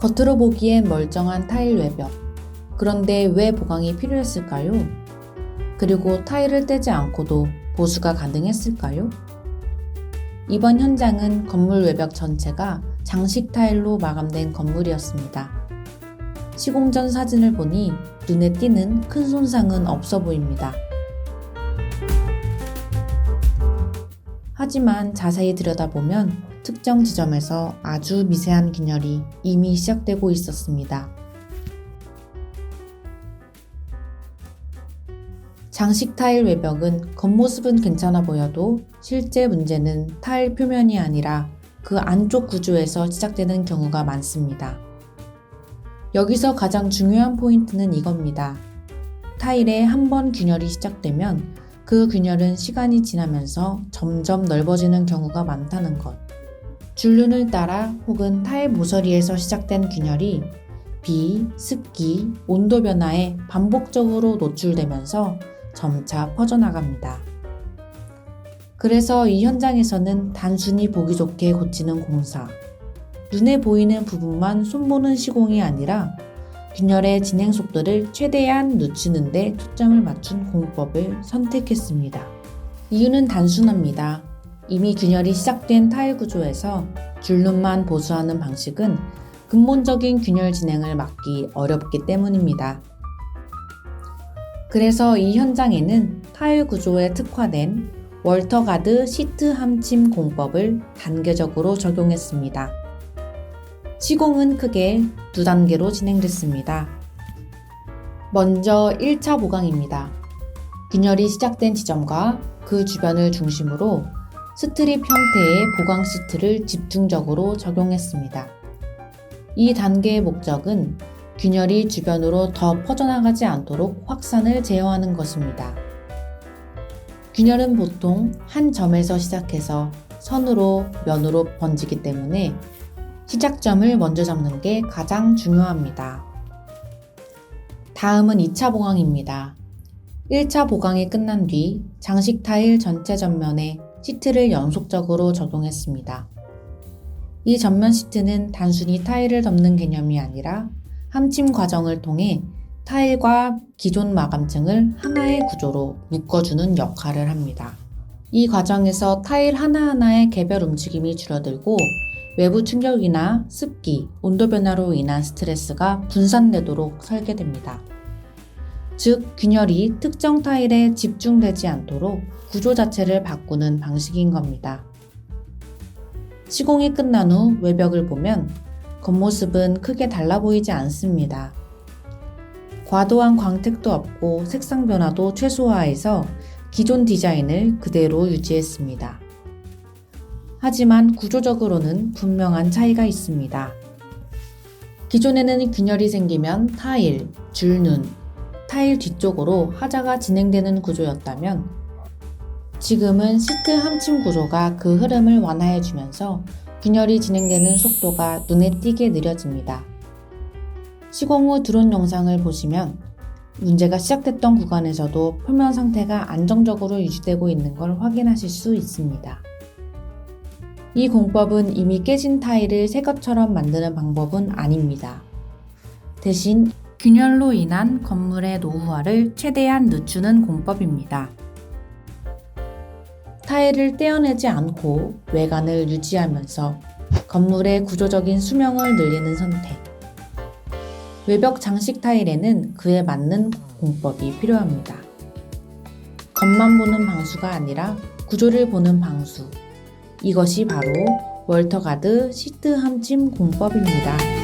겉으로 보기엔 멀쩡한 타일 외벽. 그런데 왜 보강이 필요했을까요? 그리고 타일을 떼지 않고도 보수가 가능했을까요? 이번 현장은 건물 외벽 전체가 장식 타일로 마감된 건물이었습니다. 시공 전 사진을 보니 눈에 띄는 큰 손상은 없어 보입니다. 하지만 자세히 들여다보면 특정 지점에서 아주 미세한 균열이 이미 시작되고 있었습니다. 장식 타일 외벽은 겉모습은 괜찮아 보여도 실제 문제는 타일 표면이 아니라 그 안쪽 구조에서 시작되는 경우가 많습니다. 여기서 가장 중요한 포인트는 이겁니다. 타일에 한 번 균열이 시작되면 그 균열은 시간이 지나면서 점점 넓어지는 경우가 많다는 것. 줄눈을 따라 혹은 타일 모서리에서 시작된 균열이 비, 습기, 온도 변화에 반복적으로 노출되면서 점차 퍼져나갑니다. 그래서 이 현장에서는 단순히 보기 좋게 고치는 공사, 눈에 보이는 부분만 손보는 시공이 아니라 균열의 진행 속도를 최대한 늦추는 데 초점을 맞춘 공법을 선택했습니다. 이유는 단순합니다. 이미 균열이 시작된 타일 구조에서 줄눈만 보수하는 방식은 근본적인 균열 진행을 막기 어렵기 때문입니다. 그래서 이 현장에는 타일 구조에 특화된 월터가드 시트 함침 공법을 단계적으로 적용했습니다. 시공은 크게 두 단계로 진행됐습니다. 먼저 1차 보강입니다. 균열이 시작된 지점과 그 주변을 중심으로 스트립 형태의 보강 시트를 집중적으로 적용했습니다. 이 단계의 목적은 균열이 주변으로 더 퍼져나가지 않도록 확산을 제어하는 것입니다. 균열은 보통 한 점에서 시작해서 선으로 면으로 번지기 때문에 시작점을 먼저 잡는 게 가장 중요합니다. 다음은 2차 보강입니다. 1차 보강이 끝난 뒤 장식 타일 전체 전면에 시트를 연속적으로 적용했습니다. 이 전면 시트는 단순히 타일을 덮는 개념이 아니라 함침 과정을 통해 타일과 기존 마감층을 하나의 구조로 묶어주는 역할을 합니다. 이 과정에서 타일 하나하나의 개별 움직임이 줄어들고 외부 충격이나 습기, 온도 변화로 인한 스트레스가 분산되도록 설계됩니다. 즉, 균열이 특정 타일에 집중되지 않도록 구조 자체를 바꾸는 방식인 겁니다. 시공이 끝난 후 외벽을 보면 겉모습은 크게 달라 보이지 않습니다. 과도한 광택도 없고 색상 변화도 최소화해서 기존 디자인을 그대로 유지했습니다. 하지만 구조적으로는 분명한 차이가 있습니다. 기존에는 균열이 생기면 타일, 줄눈, 타일 뒤쪽으로 하자가 진행되는 구조였다면 지금은 시트 함침 구조가 그 흐름을 완화해주면서 균열이 진행되는 속도가 눈에 띄게 느려집니다. 시공 후 드론 영상을 보시면 문제가 시작됐던 구간에서도 표면 상태가 안정적으로 유지되고 있는 걸 확인하실 수 있습니다. 이 공법은 이미 깨진 타일을 새 것처럼 만드는 방법은 아닙니다. 대신 균열로 인한 건물의 노후화를 최대한 늦추는 공법입니다. 타일을 떼어내지 않고 외관을 유지하면서 건물의 구조적인 수명을 늘리는 선택. 외벽 장식 타일에는 그에 맞는 공법이 필요합니다. 겉만 보는 방수가 아니라 구조를 보는 방수. 이것이 바로 월터가드 시트 함침 공법입니다.